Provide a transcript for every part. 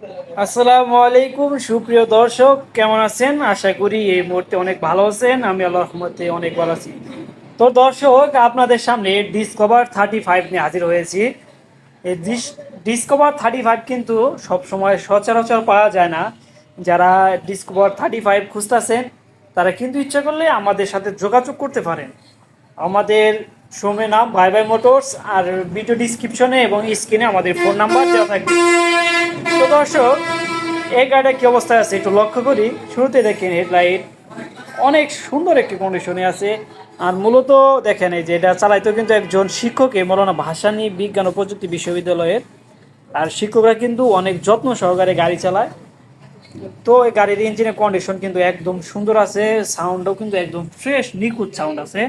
আসসালামু আলাইকুম, সুপ্রিয় দর্শক, কেমন আছেন? আশা করি এই মুহূর্তে অনেক ভালো আছেন। আমি আল্লাহ রহমতে অনেক ভালো আছি। তো দর্শক, আপনাদের সামনে ডিসকভার থার্টি ফাইভ নিয়ে হাজির হয়েছি। এই ডিসকভার থার্টি ফাইভ কিন্তু সবসময় সচরাচর পাওয়া যায় না। যারা ডিসকভার থার্টি ফাইভ খুঁজতেছেন, তারা কিন্তু ইচ্ছা করলে আমাদের সাথে যোগাযোগ করতে পারেন। আমাদের শোমে নাম বাই বাই মোটরস আর ভিডিও ডিসক্রিপশনে এবং স্ক্রিনে আমাদের ফোন নাম্বার দেওয়া থাকবে। তো দর্শক, এই গাড়িটা কি অবস্থায় আছে একটু লক্ষ্য করি। শুরুতে দেখেন হেডলাইট অনেক সুন্দর একটি কন্ডিশনে আছে। আর মূলত দেখেন এই যে এটা চালাইতো কিন্তু একজন শিক্ষক মৌলানা ভাসানী বিজ্ঞান ও প্রযুক্তি বিশ্ববিদ্যালয়ের। আর শিক্ষকরা কিন্তু অনেক যত্ন সহকারে গাড়ি চালায়। তো এই গাড়ির ইঞ্জিনের কন্ডিশন কিন্তু একদম সুন্দর আছে সাউন্ডও কিন্তু একদম ফ্রেশ নিখুঁত সাউন্ড আছে।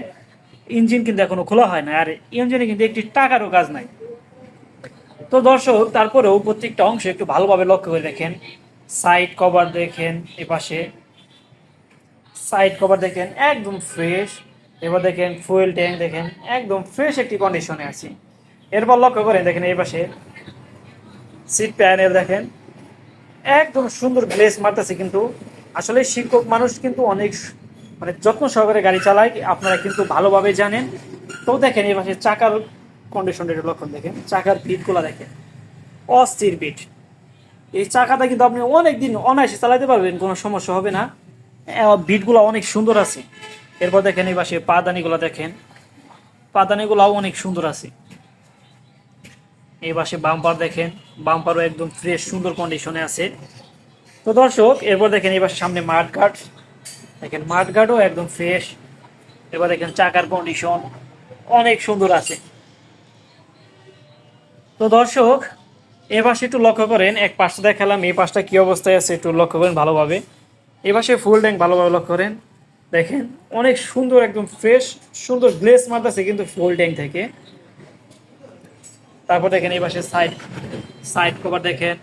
ইঞ্জিন কিন্তু এখনও খোলা হয় না, আর ইঞ্জিনে কিন্তু একটি টাকারও কাজ নাই। তো দর্শক, তারপরেও প্রত্যেকটা অংশ একটু ভালোভাবে লক্ষ্য করে দেখেন। সাইড কভার দেখেন এপাশে। সাইড কভার দেখেন, একদম ফ্রেশ এবার দেখেন ফুয়েল ট্যাঙ্ক দেখেন, একদম ফ্রেশ একটি কন্ডিশনে আছে। এরপর লক্ষ্য করেন, দেখেন এই পাশে সিট প্যানেল দেখেন। একদম সুন্দর গ্লেস মারতেছে কিন্তু। আসলে শিক্ষক মানুষ কিন্তু অনেক মানে যত্ন সহকারে গাড়ি চালায়, আপনারা কিন্তু ভালোভাবে জানেন। তো দেখেন এই পাশে চাকার কন্ডিশনটা লক্ষণ দেখেন, চাকার পিঠগুলো দেখেন, অস্থির পিঠ এই চাকাটা কিন্তু আপনি অনেক দিন অনায়াসে চালাতে পারবেন, কোনো সমস্যা হবে না। বিটগুলো অনেক সুন্দর আছে। এরপর দেখেন এই পাশে পাদানিগুলো দেখেন, পাদানিগুলোও অনেক সুন্দর আছে। এই পাশে বাম্পার দেখেন, বাম্পারও একদম ফ্রেশ সুন্দর কন্ডিশনে আছে। তো দর্শক, এরপর দেখেন এবার সামনে মাঠ গার্ড দেখেন মাঠ গার্ডও একদম ফ্রেশ এবার দেখেন চাকার কন্ডিশন অনেক সুন্দর আছে। তো দর্শক, এ পাশে একটু লক্ষ্য করেন, এক পাশটা দেখালাম এই পাশটা কি অবস্থায় আছে একটু লক্ষ্য করেন ভালোভাবে। এ পাশে ফুল ট্যাঙ্ক ভালোভাবে লক্ষ্য করেন। দেখেন অনেক সুন্দর, একদম ফ্রেশ সুন্দর গ্লেস মারতেছে কিন্তু ফুল ট্যাঙ্ক থেকে। তারপর দেখেন এই পাশে সাইড সাইড কভার দেখেন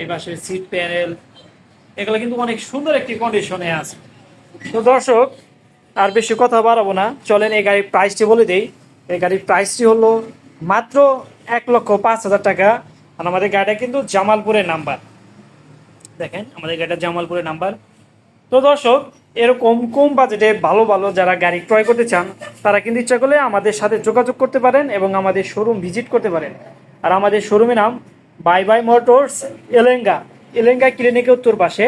এই পাশে সিট প্যানেল এগুলো কিন্তু অনেক সুন্দর একটি কন্ডিশনে আছে। তো দর্শক, আর বেশি কথা বাড়াবো না। চলেন, এই গাড়ির প্রাইসটি বলে দেই। এই গাড়ির প্রাইসটি হলো মাত্র এক লক্ষ পাঁচ হাজার টাকা। আর আমাদের গাড়িটা কিন্তু জামালপুরের নাম্বার দেখেন, আমাদের গাড়িটা জামালপুরের নাম্বার তো দর্শক, এরকম কম বাজেটে ভালো ভালো যারা গাড়ি ক্রয় করতে চান, তারা কিন্তু ইচ্ছা করলে আমাদের সাথে যোগাযোগ করতে পারেন এবং আমাদের শোরুম ভিজিট করতে পারেন। আর আমাদের শোরুমের নাম Bye Bye Motors Elenga. Elenga ক্লিনিকের উত্তর পাশে।